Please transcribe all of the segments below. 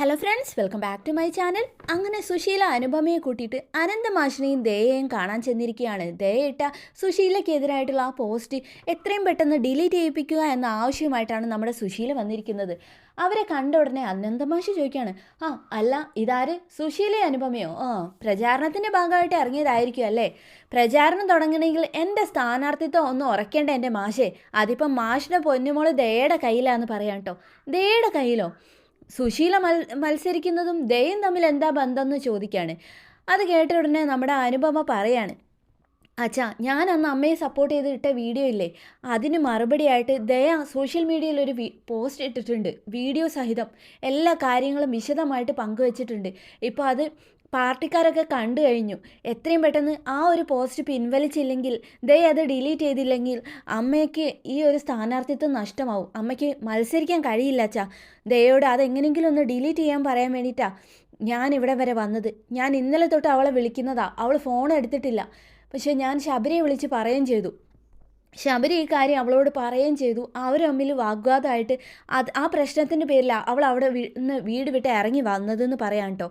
Hello friends welcome back to my channel അങ്ങനെ സുശീല അനുപമയെ കൂട്ടിയിട്ട് അനന്തമാഷിനെയും ദയയെയും കാണാൻ ചെന്നിരിക്കുകയാണ്. ദയയിട്ട സുശീലയ്ക്കെതിരായിട്ടുള്ള ആ പോസ്റ്റ് എത്രയും പെട്ടെന്ന് ഡിലീറ്റ് ചെയ്യിപ്പിക്കുക എന്ന ആവശ്യമായിട്ടാണ് നമ്മുടെ സുശീല വന്നിരിക്കുന്നത്. അവരെ കണ്ട ഉടനെ അനന്തമാഷ് ചോദിക്കുകയാണ് ആ അല്ല ഇതാര്? സുശീല അനുപമയോ? ആ പ്രചാരണത്തിന്റെ ഭാഗമായിട്ട് ഇറങ്ങിയതായിരിക്കും അല്ലേ? പ്രചാരണം തുടങ്ങണമെങ്കിൽ എന്റെ സ്ഥാനാർത്ഥിത്വം ഒന്ന് ഉറക്കേണ്ട എന്റെ മാഷേ. അതിപ്പം മാഷിന്റെ പൊന്നുമോൾ ദയയുടെ കയ്യിലാന്ന് പറയാം കേട്ടോ ദയയുടെ കയ്യിലോ? സുശീല മൽ മത്സരിക്കുന്നതും ദയും തമ്മിൽ എന്താ ബന്ധം എന്ന് ചോദിക്കുകയാണ് അത് കേട്ട ഉടനെ നമ്മുടെ അനുപമ പറയാണ് അച്ഛാ ഞാൻ അന്ന് അമ്മയെ സപ്പോർട്ട് ചെയ്തിട്ട വീഡിയോ ഇല്ലേ? അതിന് മറുപടിയായിട്ട് ദയ സോഷ്യൽ മീഡിയയിൽ ഒരു പോസ്റ്റ് ഇട്ടിട്ടുണ്ട് വീഡിയോ സഹിതം. എല്ലാ കാര്യങ്ങളും വിശദമായിട്ട് പങ്കുവച്ചിട്ടുണ്ട്. ഇപ്പോൾ അത് പാർട്ടിക്കാരൊക്കെ കണ്ടു കഴിഞ്ഞു. എത്രയും പെട്ടെന്ന് ആ ഒരു പോസ്റ്റ് പിൻവലിച്ചില്ലെങ്കിൽ ദയ അത് ഡിലീറ്റ് ചെയ്തില്ലെങ്കിൽ അമ്മയ്ക്ക് ഈ ഒരു സ്ഥാനാർത്ഥിത്വം നഷ്ടമാവും. അമ്മയ്ക്ക് മത്സരിക്കാൻ കഴിയില്ല അച്ഛാ. ദയോട് അതെങ്ങനെയെങ്കിലും ഒന്ന് ഡിലീറ്റ് ചെയ്യാൻ പറയാൻ വേണ്ടിയിട്ടാണ് ഞാൻ ഇവിടെ വരെ വന്നത്. ഞാൻ ഇന്നലെ തൊട്ട് അവളെ വിളിക്കുന്നതാ. അവൾ ഫോൺ എടുത്തിട്ടില്ല. പക്ഷേ ഞാൻ ശബരിയെ വിളിച്ച് പറയുകയും ചെയ്തു. ശബരി ഈ കാര്യം അവളോട് പറയുകയും ചെയ്തു. അവർ തമ്മിൽ വാഗ്വാദമായിട്ട് അത് ആ പ്രശ്നത്തിന്റെ പേരിലാണ് അവൾ അവിടെ നിന്ന് വീട് വിട്ട് ഇറങ്ങി വന്നതെന്ന് പറയാം കേട്ടോ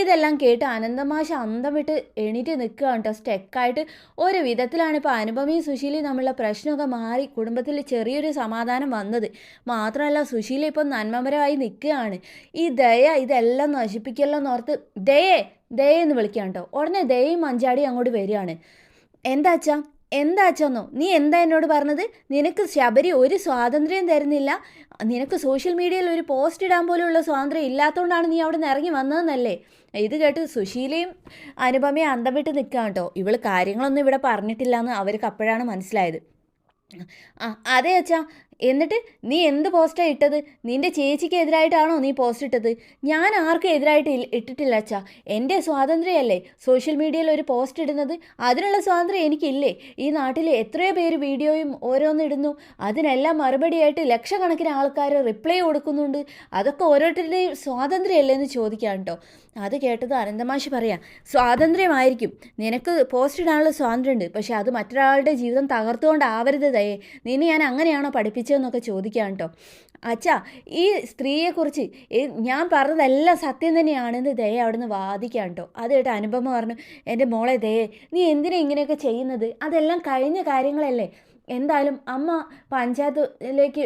ഇതെല്ലാം കേട്ട് അനന്തമാശ അന്തം വിട്ട് എണീറ്റ് നിൽക്കുക കേട്ടോ സ്റ്റെക്കായിട്ട് ഒരു വിധത്തിലാണ് ഇപ്പോൾ അനുപമയും സുശീലയും തമ്മിലുള്ള പ്രശ്നമൊക്കെ മാറി കുടുംബത്തിൽ ചെറിയൊരു സമാധാനം വന്നത്. മാത്രമല്ല സുശീല ഇപ്പം നന്മമരമായി നിൽക്കുകയാണ്. ഈ ദയ ഇതെല്ലാം നശിപ്പിക്കല്ലോ എന്നോർത്ത് ദയേ ദയ എന്ന് വിളിക്കാം കേട്ടോ ഉടനെ ദയയും മഞ്ചാടി അങ്ങോട്ട് വരികയാണ്. എന്താ അച്ഛാ? എന്താ അച്ഛന്നോ നീ എന്താ എന്നോട് പറഞ്ഞത്? നിനക്ക് ശബരി ഒരു സ്വാതന്ത്ര്യം തരുന്നില്ല. നിനക്ക് സോഷ്യൽ മീഡിയയിൽ ഒരു പോസ്റ്റ് ഇടാൻ പോലുള്ള സ്വാതന്ത്ര്യം ഇല്ലാത്തതുകൊണ്ടാണ് നീ അവിടെ നിന്ന് ഇറങ്ങി വന്നതെന്നല്ലേ? ഇത് കേട്ട് സുശീലയും അനുപമയും അന്തം വിട്ട് നിൽക്കുക കേട്ടോ ഇവൾ കാര്യങ്ങളൊന്നും ഇവിടെ പറഞ്ഞിട്ടില്ല എന്ന് അവർക്ക് അപ്പോഴാണ് മനസ്സിലായത്. ആ അതെ അച്ഛാ. എന്നിട്ട് നീ എന്ത് പോസ്റ്റാണ് ഇട്ടത്? നിന്റെ ചേച്ചിക്ക് എതിരായിട്ടാണോ നീ പോസ്റ്റ് ഇട്ടത്? ഞാൻ ആർക്കും എതിരായിട്ട് ഇട്ടിട്ടില്ല അച്ഛാ. എന്റെ സ്വാതന്ത്ര്യമല്ലേ സോഷ്യൽ മീഡിയയിൽ ഒരു പോസ്റ്റ് ഇടുന്നത്? അതിനുള്ള സ്വാതന്ത്ര്യം എനിക്കില്ലേ. ഈ നാട്ടിൽ എത്രയോ പേര് വീഡിയോയും ഓരോന്നിടുന്നു അതിനെല്ലാം മറുപടിയായിട്ട് ലക്ഷക്കണക്കിന് ആൾക്കാർ റിപ്ലൈ കൊടുക്കുന്നുണ്ട്. അതൊക്കെ ഓരോരുത്തരുടെയും സ്വാതന്ത്ര്യമല്ലേ എന്ന് ചോദിക്കാം കേട്ടോ. അത് കേട്ടത് അനന്തമാഷി പറയാം സ്വാതന്ത്ര്യമായിരിക്കും. നിനക്ക് പോസ്റ്റ് ഇടാനുള്ള സ്വാതന്ത്ര്യമുണ്ട്. പക്ഷേ അത് മറ്റൊരാളുടെ ജീവിതം തകർത്തുകൊണ്ടാവരുത് ദയേ. നിന്നെ ഞാൻ അങ്ങനെയാണോ പഠിപ്പിച്ചതെന്നൊക്കെ ചോദിക്കുകയാണ് കേട്ടോ. അച്ഛാ ഈ സ്ത്രീയെക്കുറിച്ച് ഞാൻ പറഞ്ഞതെല്ലാം സത്യം തന്നെയാണെന്ന് ദയ അവിടുന്ന് വാദിക്കാം കേട്ടോ. അത് കേട്ടോ അനുപമ പറഞ്ഞു എന്റെ മോളെ ദയെ നീ എന്തിനാ ഇങ്ങനെയൊക്കെ ചെയ്യുന്നത്? അതെല്ലാം കഴിഞ്ഞ കാര്യങ്ങളല്ലേ. എന്തായാലും അമ്മ പഞ്ചായത്തിലേക്ക്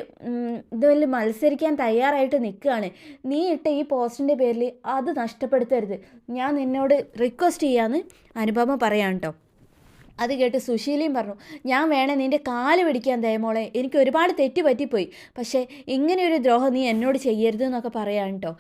ഇതിൽ മത്സരിക്കാൻ തയ്യാറായിട്ട് നിൽക്കുകയാണ്. നീ ഇട്ട ഈ പോസ്റ്റിന്റെ പേരിൽ അത് നഷ്ടപ്പെടുത്തരുത്. ഞാൻ നിന്നോട് റിക്വസ്റ്റ് ചെയ്യാമെന്ന് അനുപമ പറയാം കേട്ടോ. അത് കേട്ട് സുശീലയും പറഞ്ഞു ഞാൻ വേണേ നിന്റെ കാൽ പിടിക്കാൻ ദയമോളെ എനിക്ക് ഒരുപാട് തെറ്റ് പറ്റിപ്പോയി പക്ഷേ ഇങ്ങനെയൊരു ദ്രോഹം നീ എന്നോട് ചെയ്യരുത് എന്നൊക്കെ പറയാണ് കേട്ടോ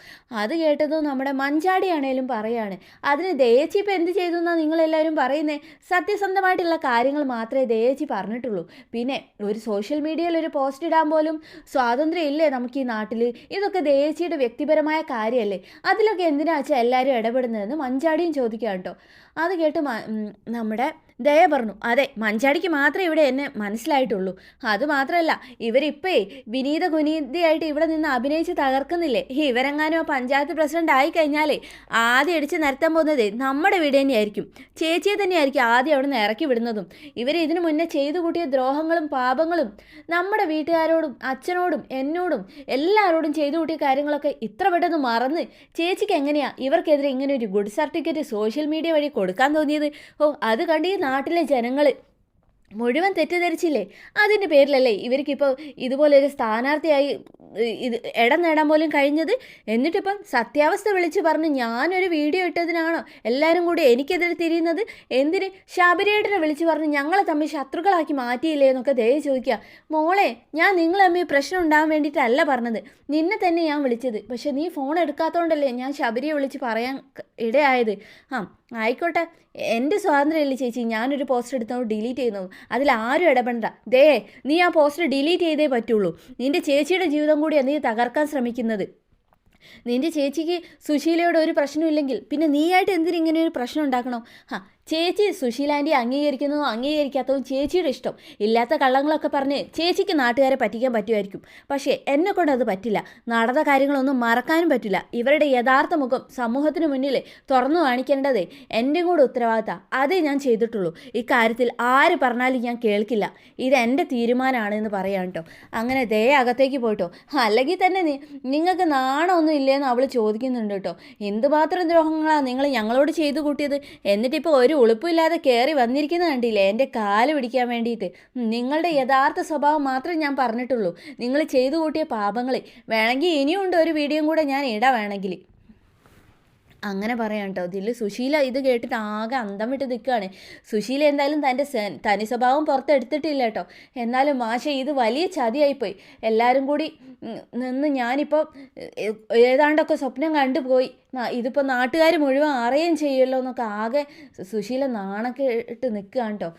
അത് കേട്ടതും നമ്മുടെ മഞ്ചാടിയാണേലും പറയാണ് അതിന് ദയേച്ചി ഇപ്പം എന്ത് ചെയ്തു എന്നാണ് നിങ്ങളെല്ലാവരും പറയുന്നത് സത്യസന്ധമായിട്ടുള്ള കാര്യങ്ങൾ മാത്രമേ ദയേച്ചി പറഞ്ഞിട്ടുള്ളൂ. പിന്നെ ഒരു സോഷ്യൽ മീഡിയയിൽ ഒരു പോസ്റ്റ് ഇടാൻ പോലും സ്വാതന്ത്ര്യം ഇല്ലേ നമുക്ക് ഈ നാട്ടിൽ ഇതൊക്കെ ദയേച്ചിയുടെ വ്യക്തിപരമായ കാര്യമല്ലേ? അതിലൊക്കെ എന്തിനാ വെച്ചാൽ എല്ലാവരും ഇടപെടുന്നതെന്ന് മഞ്ചാടിയും ചോദിക്കാം കേട്ടോ അത് കേട്ട് നമ്മുടെ ദയ പറഞ്ഞു. അതെ മഞ്ചാടിക്ക് മാത്രമേ ഇവിടെ എന്നെ മനസ്സിലായിട്ടുള്ളൂ. അതുമാത്രമല്ല ഇവരിപ്പേ വിനീത ഗുനീതയായിട്ട് ഇവിടെ നിന്ന് അഭിനയിച്ച് തകർക്കുന്നില്ലേ? ഇവരെങ്ങാനും ആ പഞ്ചായത്ത് പ്രസിഡന്റ് ആയി കഴിഞ്ഞാലേ ആദ്യം അടിച്ച് നിരത്താൻ പോകുന്നത് നമ്മുടെ വീട് തന്നെയായിരിക്കും. ചേച്ചിയെ തന്നെയായിരിക്കും ആദ്യം അവിടെ നിന്ന് ഇറക്കി വിടുന്നതും. ഇവർ ഇതിനു മുന്നേ ചെയ്തു കൂട്ടിയ ദ്രോഹങ്ങളും പാപങ്ങളും നമ്മുടെ വീട്ടുകാരോടും അച്ഛനോടും എന്നോടും എല്ലാവരോടും ചെയ്തു കൂട്ടിയ കാര്യങ്ങളൊക്കെ ഇത്ര പെട്ടെന്ന് മറന്ന് ചേച്ചിക്ക് എങ്ങനെയാ ഇവർക്കെതിരെ ഇങ്ങനെ ഒരു ഗുഡ് സർട്ടിഫിക്കറ്റ് സോഷ്യൽ മീഡിയ വഴി കൊടുക്കാൻ തോന്നിയത്? ഓ അത് കണ്ട് നാട്ടിലെ ജനങ്ങൾ മുഴുവൻ തെറ്റിദ്ധരിച്ചില്ലേ? അതിന്റെ പേരിലല്ലേ ഇവർക്കിപ്പോൾ ഇതുപോലൊരു സ്ഥാനാർത്ഥിയായി ഇത് ഇടം നേടാൻ പോലും കഴിഞ്ഞത്? എന്നിട്ടിപ്പം സത്യാവസ്ഥ വിളിച്ച് പറഞ്ഞ് ഞാനൊരു വീഡിയോ ഇട്ടതിനാണോ എല്ലാവരും കൂടി എനിക്കെതിരെ തിരിയുന്നത്? എന്തിന് ശബരിയേട്ടനെ വിളിച്ച് പറഞ്ഞ് ഞങ്ങളെ തമ്മിൽ ശത്രുക്കളാക്കി മാറ്റിയില്ലേ എന്നൊക്കെ ദയ ചോദിക്കുക. മോളെ ഞാൻ നിങ്ങൾ തമ്മിൽ പ്രശ്നം ഉണ്ടാകാൻ വേണ്ടിയിട്ടല്ല പറഞ്ഞത്. നിന്നെ തന്നെ ഞാൻ വിളിച്ചത്. പക്ഷേ നീ ഫോൺ എടുക്കാത്തതുകൊണ്ടല്ലേ ഞാൻ ശബരിയെ വിളിച്ച് പറയാൻ ഇടയായത്. ആ ആയിക്കോട്ടെ. എന്റെ സ്വാതന്ത്ര്യമല്ലേ ചേച്ചി. ഞാനൊരു പോസ്റ്റ് എടുത്തോ ഡിലീറ്റ് ചെയ്യുന്നു. അതിൽ ആരും ഇടപെടണ്ട. ദേ നീ ആ പോസ്റ്റ് ഡിലീറ്റ് ചെയ്തേ പറ്റുള്ളൂ. നിന്റെ ചേച്ചിയുടെ ജീവിതം കൂടിയാണ് നീ തകർക്കാൻ ശ്രമിക്കുന്നത്. നിന്റെ ചേച്ചിക്ക് സുശീലയോട് ഒരു പ്രശ്നമില്ലെങ്കിൽ പിന്നെ നീയായിട്ട് എന്തിനിങ്ങനെ ഒരു പ്രശ്നം ഉണ്ടാക്കണം? ഹാ ചേച്ചി സുശീലാന്റെ അംഗീകരിക്കുന്നതും അംഗീകരിക്കാത്തതും ചേച്ചിയുടെ ഇഷ്ടം. ഇല്ലാത്ത കള്ളങ്ങളൊക്കെ പറഞ്ഞ് ചേച്ചിക്ക് നാട്ടുകാരെ പറ്റിക്കാൻ പറ്റുമായിരിക്കും. പക്ഷേ എന്നെ കൊണ്ട് അത് പറ്റില്ല. നടന്ന കാര്യങ്ങളൊന്നും മറക്കാനും പറ്റില്ല. ഇവരുടെ യഥാർത്ഥ മുഖം സമൂഹത്തിന് മുന്നിൽ തുറന്നു കാണിക്കേണ്ടതേ എന്റെ കൂടെ ഉത്തരവാദിത്ത അതേ ഞാൻ ചെയ്തിട്ടുള്ളൂ. ഇക്കാര്യത്തിൽ ആര് പറഞ്ഞാലും ഞാൻ കേൾക്കില്ല. ഇത് എന്റെ തീരുമാനമാണ് എന്ന് പറയാം കേട്ടോ. അങ്ങനെ ദേ അകത്തേക്ക് പോയിട്ടോ അല്ലെങ്കിൽ തന്നെ നിങ്ങൾക്ക് നാണമൊന്നും ഇല്ലയെന്ന് അവൾ ചോദിക്കുന്നുണ്ട് കേട്ടോ. എന്തുമാത്രം ദ്രോഹങ്ങളാണ് നിങ്ങൾ ഞങ്ങളോട് ചെയ്തു കൂട്ടിയത്? എന്നിട്ടിപ്പോൾ ഒരു ഉളുപ്പില്ലാതെ കയറി വന്നിരിക്കുന്ന കണ്ടില്ലേ? എന്റെ കാൽ പിടിക്കാൻ വേണ്ടിയിട്ട്. നിങ്ങളുടെ യഥാർത്ഥ സ്വഭാവം മാത്രമേ ഞാൻ പറഞ്ഞിട്ടുള്ളൂ. നിങ്ങൾ ചെയ്തു കൂട്ടിയ പാപങ്ങളെ. വേണമെങ്കിൽ ഇനിയുണ്ട് ഒരു വീഡിയോയും കൂടെ ഞാൻ ഇടാം വേണമെങ്കിൽ. അങ്ങനെ പറയാം കേട്ടോ. ഇതിൽ സുശീല ഇത് കേട്ടിട്ട് ആകെ അന്തം വിട്ട് നിൽക്കുകയാണ് സുശീല എന്തായാലും തന്റെ തനി സ്വഭാവം പുറത്തെടുത്തിട്ടില്ല കേട്ടോ. എന്നാലും മാഷ ഇത് വലിയ ചതിയായിപ്പോയി. എല്ലാവരും കൂടി നിന്ന് ഞാനിപ്പോൾ ഏതാണ്ടൊക്കെ സ്വപ്നം കണ്ടുപോയി ഇതിപ്പോൾ നാട്ടുകാർ മുഴുവൻ അറിയുകയും ചെയ്യുമല്ലോ എന്നൊക്കെ ആകെ സുശീല നാണൊക്കെ ഇട്ട് നിൽക്കുകയാണ് കേട്ടോ.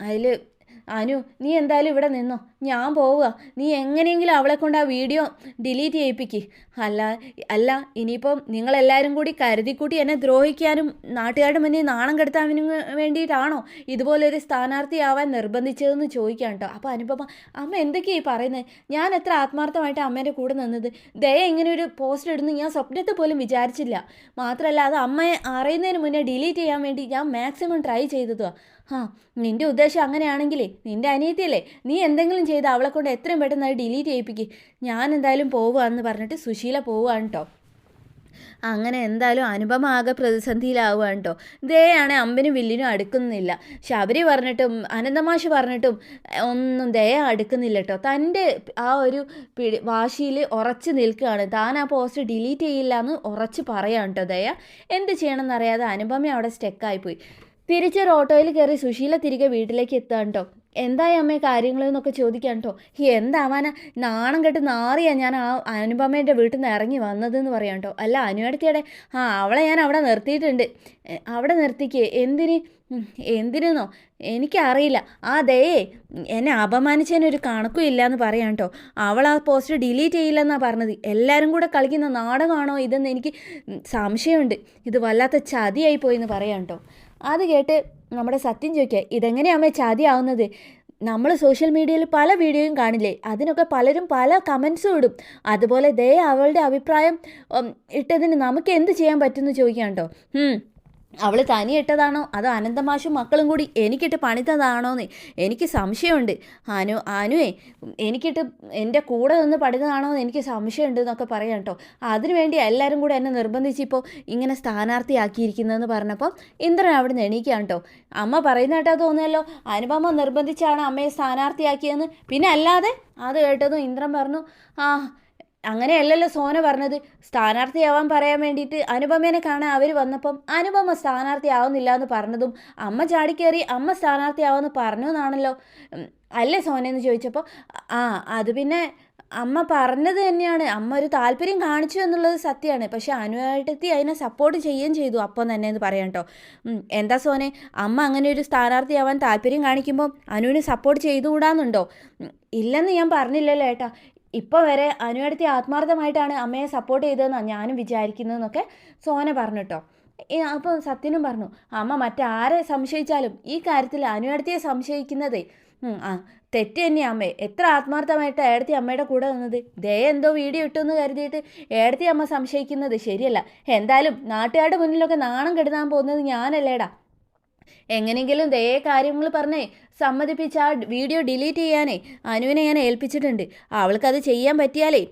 അതിൽ അനു നീ എന്തായാലും ഇവിടെ നിന്നോ? ഞാൻ പോവുക. നീ എങ്ങനെയെങ്കിലും അവളെ കൊണ്ട് ആ വീഡിയോ ഡിലീറ്റ് ചെയ്യിപ്പിക്ക്. അല്ല അല്ല ഇനിയിപ്പം നിങ്ങളെല്ലാവരും കൂടി കരുതിക്കൂട്ടി എന്നെ ദ്രോഹിക്കാനും നാട്ടുകാരുടെ മുന്നിൽ നാണം കെടുത്താനും വേണ്ടിയിട്ടാണോ ഇതുപോലൊരു സ്ഥാനാർത്ഥിയാവാൻ നിർബന്ധിച്ചതെന്ന് ചോദിക്കാം കേട്ടോ അപ്പോൾ അനുപമ അമ്മ എന്തൊക്കെയായി പറയുന്നത് ഞാൻ എത്ര ആത്മാർത്ഥമായിട്ട് അമ്മേന്റെ കൂടെ നിന്നത്? ദയ ഇങ്ങനെ ഒരു പോസ്റ്റ് ഇടുന്നു ഞാൻ സ്വപ്നത്തെ പോലും വിചാരിച്ചില്ല. മാത്രമല്ല അത് അമ്മയെ അറിയുന്നതിന് മുന്നേ ഡിലീറ്റ് ചെയ്യാൻ വേണ്ടി ഞാൻ മാക്സിമം ട്രൈ ചെയ്തതുവാ. ആ നിന്റെ ഉദ്ദേശം അങ്ങനെയാണെങ്കിലേ നിന്റെ അനിയത്തിയല്ലേ നീ എന്തെങ്കിലും ചെയ്ത് അവളെ കൊണ്ട് എത്രയും പെട്ടെന്ന് അത് ഡിലീറ്റ് ചെയ്യിപ്പിക്കുക ഞാൻ എന്തായാലും പോവുകയെന്ന് പറഞ്ഞിട്ട് സുശീല പോവുകയാണ് കേട്ടോ അങ്ങനെ എന്തായാലും അനുപമ ആകെ പ്രതിസന്ധിയിലാവുകയാണ് കേട്ടോ ദയാണ് അമ്പനും വില്ലിനും അടുക്കുന്നില്ല. ശബരി പറഞ്ഞിട്ടും അനന്തമാഷ് പറഞ്ഞിട്ടും ഒന്നും ദയ അടുക്കുന്നില്ല കേട്ടോ തന്റെ ആ ഒരു പിടി വാശിയിൽ ഉറച്ച് നിൽക്കുകയാണ്. താൻ ആ പോസ്റ്റ് ഡിലീറ്റ് ചെയ്യില്ല എന്ന് ഉറച്ച് പറയാണ് കേട്ടോ ദയ. എന്ത് ചെയ്യണമെന്നറിയാതെ അനുപമ അവിടെ സ്റ്റെക്കായിപ്പോയി തിരിച്ചൊരു ഓട്ടോയിൽ കയറി സുശീല തിരികെ വീട്ടിലേക്ക് എത്താൻ കേട്ടോ എന്തായി അമ്മേ കാര്യങ്ങളെന്നൊക്കെ ചോദിക്കാൻ കേട്ടോ എന്താവാനാ? നാണം കെട്ട് നാറിയാ ഞാൻ ആ അനുപമേന്റെ വീട്ടിൽ നിന്ന് ഇറങ്ങി വന്നതെന്ന് പറയാം കേട്ടോ അല്ല അനുവടുത്തിയുടെ ആ അവളെ ഞാൻ അവിടെ നിർത്തിയിട്ടുണ്ട്. അവിടെ നിർത്തിക്കേ. എന്തിന്? എന്തിനെന്നോ? എനിക്കറിയില്ല. ആ ദയേ എന്നെ അപമാനിച്ചതിനൊരു കണക്കും ഇല്ല എന്ന് പറയാം കേട്ടോ അവൾ ആ പോസ്റ്റ് ഡിലീറ്റ് ചെയ്യില്ലെന്നാണ് പറഞ്ഞത്. എല്ലാവരും കൂടെ കളിക്കുന്ന നാടകമാണോ ഇതെന്ന് എനിക്ക് സംശയമുണ്ട്. ഇത് വല്ലാത്ത ചതിയായി പോയി എന്ന് പറയാം കേട്ടോ അത് കേട്ട് നമ്മുടെ സത്യം ചോദിക്കുക ഇതെങ്ങനെയാമേ ചതിയാവുന്നത്? നമ്മൾ സോഷ്യൽ മീഡിയയിൽ പല വീഡിയോയും കാണില്ലേ? അതിനൊക്കെ പലരും പല കമൻസും ഇടും. അതുപോലെ ദേ അവളുടെ അഭിപ്രായം ഇട്ടതിന് നമുക്ക് എന്ത് ചെയ്യാൻ പറ്റുമെന്ന് ചോദിക്കാം കേട്ടോ. അവൾ തനി ഇട്ടതാണോ? അതോ അനന്തമാഷും മക്കളും കൂടി എനിക്കിട്ട് പണിതതാണോന്ന് എനിക്ക് സംശയമുണ്ട്. അനു അനുവേ എനിക്കിട്ട് എന്റെ കൂടെ നിന്ന് പണിതതാണോ എന്ന് എനിക്ക് സംശയമുണ്ട് എന്നൊക്കെ പറയാം കേട്ടോ. അതിനുവേണ്ടി എല്ലാവരും കൂടെ എന്നെ നിർബന്ധിച്ചിപ്പോൾ ഇങ്ങനെ സ്ഥാനാർത്ഥിയാക്കിയിരിക്കുന്നതെന്ന് പറഞ്ഞപ്പോൾ ഇന്ദ്രൻ അവിടെ നിന്ന് എണീക്കുകയാണ് കേട്ടോ. അമ്മ പറയുന്ന തോന്നിയല്ലോ അനുപമ നിർബന്ധിച്ചാണ് അമ്മയെ സ്ഥാനാർത്ഥിയാക്കിയതെന്ന് പിന്നെ അല്ലാതെ അത് കേട്ടതും ഇന്ദ്രൻ പറഞ്ഞു ആ അങ്ങനെയല്ലല്ലോ സോന പറഞ്ഞത്. സ്ഥാനാർത്ഥിയാവാൻ പറയാൻ വേണ്ടിയിട്ട് അനുപമേനെ കാണാൻ അവർ വന്നപ്പം അനുപമ സ്ഥാനാർത്ഥിയാവുന്നില്ല എന്ന് പറഞ്ഞതും അമ്മ ചാടിക്കേറി അമ്മ സ്ഥാനാർത്ഥിയാവുമെന്ന് പറഞ്ഞു എന്നാണല്ലോ അല്ലേ അല്ലേ സോനയെന്ന് ചോദിച്ചപ്പോൾ? ആ അത് പിന്നെ അമ്മ പറഞ്ഞത് തന്നെയാണ്. അമ്മ ഒരു താല്പര്യം കാണിച്ചു എന്നുള്ളത് സത്യമാണ്. പക്ഷേ അനുവായിട്ടെത്തി അതിനെ സപ്പോർട്ട് ചെയ്യുകയും ചെയ്തു അപ്പം തന്നെ എന്ന് പറയാം കേട്ടോ. എന്താ സോനെ? അമ്മ അങ്ങനെ ഒരു സ്ഥാനാർത്ഥിയാവാൻ താല്പര്യം കാണിക്കുമ്പോൾ അനുവിന് സപ്പോർട്ട് ചെയ്തുകൂടാന്നുണ്ടോ? ഇല്ലെന്ന് ഞാൻ പറഞ്ഞില്ലല്ലോ ഏട്ടാ. ഇപ്പോൾ വരെ അനുവേടത്തി ആത്മാർത്ഥമായിട്ടാണ് അമ്മയെ സപ്പോർട്ട് ചെയ്തതെന്നാണ് ഞാനും വിചാരിക്കുന്നതെന്നൊക്കെ സോന പറഞ്ഞു കേട്ടോ സത്യനും പറഞ്ഞു അമ്മ മറ്റാരെ സംശയിച്ചാലും ഈ കാര്യത്തിൽ അനുവേടത്തിയെ സംശയിക്കുന്നതേ. ആ തെറ്റ് തന്നെ അമ്മേ. എത്ര ആത്മാർത്ഥമായിട്ട് ഏടത്തി അമ്മയുടെ കൂടെ നിന്നത്? ദേ എന്തോ വീഡിയോ ഇട്ടെന്ന് കരുതിയിട്ട് ഏടത്തി അമ്മ സംശയിക്കുന്നത് ശരിയല്ല. എന്തായാലും നാട്ടുകാരുടെ മുന്നിലൊക്കെ നാണം കെടുത്താൻ പോകുന്നത് ഞാനല്ലേടാ. എങ്ങനെയെങ്കിലും ദേ കാര്യങ്ങൾ പറഞ്ഞേ സമ്മതിപ്പിച്ച് ആ വീഡിയോ ഡിലീറ്റ് ചെയ്യാനേ അനുവിനെ ഞാൻ ഏൽപ്പിച്ചിട്ടുണ്ട്. അവൾക്കത് ചെയ്യാൻ പറ്റിയാലേ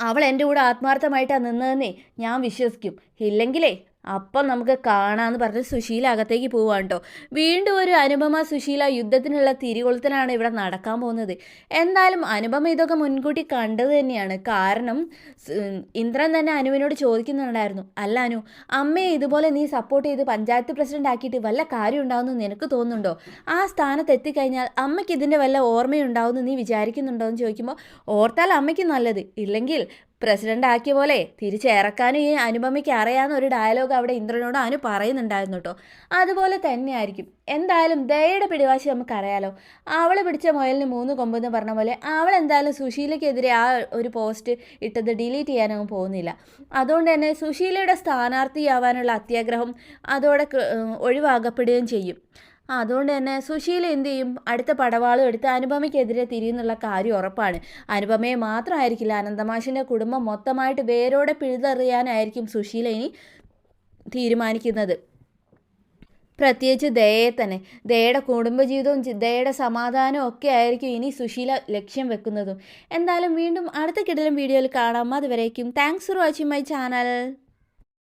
അവൾ എന്റെ കൂടെ ആത്മാർത്ഥമായിട്ടാണ് നിന്നതെന്നേ ഞാൻ വിശ്വസിക്കും. ഇല്ലെങ്കിലേ അപ്പം നമുക്ക് കാണാമെന്ന് പറഞ്ഞ് സുശീല അകത്തേക്ക് പോവാണ് കേട്ടോ വീണ്ടും ഒരു അനുപമ സുശീല യുദ്ധത്തിനുള്ള തിരികൊളുത്തനാണ് ഇവിടെ നടക്കാൻ പോകുന്നത്. എന്തായാലും അനുപമ ഇതൊക്കെ മുൻകൂട്ടി കണ്ടത് തന്നെയാണ്. കാരണം ഇന്ദ്രൻ തന്നെ അനുവിനോട് ചോദിക്കുന്നുണ്ടായിരുന്നു. അല്ല അനു അമ്മയെ ഇതുപോലെ നീ സപ്പോർട്ട് ചെയ്ത് പഞ്ചായത്ത് പ്രസിഡന്റ് ആക്കിയിട്ട് വല്ല കാര്യം ഉണ്ടാവുമെന്ന് നിനക്ക് തോന്നുന്നുണ്ടോ? ആ സ്ഥാനത്ത് എത്തിക്കഴിഞ്ഞാൽ അമ്മയ്ക്ക് ഇതിന്റെ വല്ല ഓർമ്മയുണ്ടാവുമെന്ന് നീ വിചാരിക്കുന്നുണ്ടോ? എന്ന് ചോദിക്കുമ്പോൾ ഓർത്താൽ അമ്മയ്ക്ക് നല്ലത്. ഇല്ലെങ്കിൽ പ്രസിഡന്റ് ആക്കിയ പോലെ തിരിച്ചിറക്കാനും ഈ അനുപമയ്ക്ക് അറിയാവുന്ന ഒരു ഡയലോഗ് അവിടെ ഇന്ദ്രനോട് അനു പറയുന്നുണ്ടായിരുന്നു കേട്ടോ അതുപോലെ തന്നെയായിരിക്കും. എന്തായാലും ദയയുടെ പിടിവാശി നമുക്കറിയാലോ. അവൾ പിടിച്ച മുയലിന് മൂന്ന് കൊമ്പെന്ന് പറഞ്ഞ പോലെ അവൾ എന്തായാലും സുശീലയ്ക്കെതിരെ ആ ഒരു പോസ്റ്റ് ഇട്ടത് ഡിലീറ്റ് ചെയ്യാനൊന്നും പോകുന്നില്ല. അതുകൊണ്ട് തന്നെ സുശീലയുടെ സ്ഥാനാർത്ഥിയാവാനുള്ള അത്യാഗ്രഹം അതോടെ ഒഴിവാകപ്പെടുകയും ചെയ്യും. അതുകൊണ്ട് തന്നെ സുശീല എന്ത് ചെയ്യും? അടുത്ത പടവാളും എടുത്ത് അനുപമയ്ക്കെതിരെ തിരിയുന്നുള്ള കാര്യം ഉറപ്പാണ്. അനുപമയെ മാത്രമായിരിക്കില്ല അനന്തമാഷിന്റെ കുടുംബം മൊത്തമായിട്ട് വേരോടെ പിഴുതെറിയാനായിരിക്കും സുശീല ഇനി തീരുമാനിക്കുന്നത്. പ്രത്യേകിച്ച് ദയയെ തന്നെ. ദയയുടെ കുടുംബജീവിതവും ദയയുടെ സമാധാനവും ഒക്കെ ആയിരിക്കും ഇനി സുശീല ലക്ഷ്യം വെക്കുന്നതും. എന്തായാലും വീണ്ടും അടുത്ത കിടലും വീഡിയോയിൽ കാണാം. അതുവരേക്കും. Thanks for watching my channel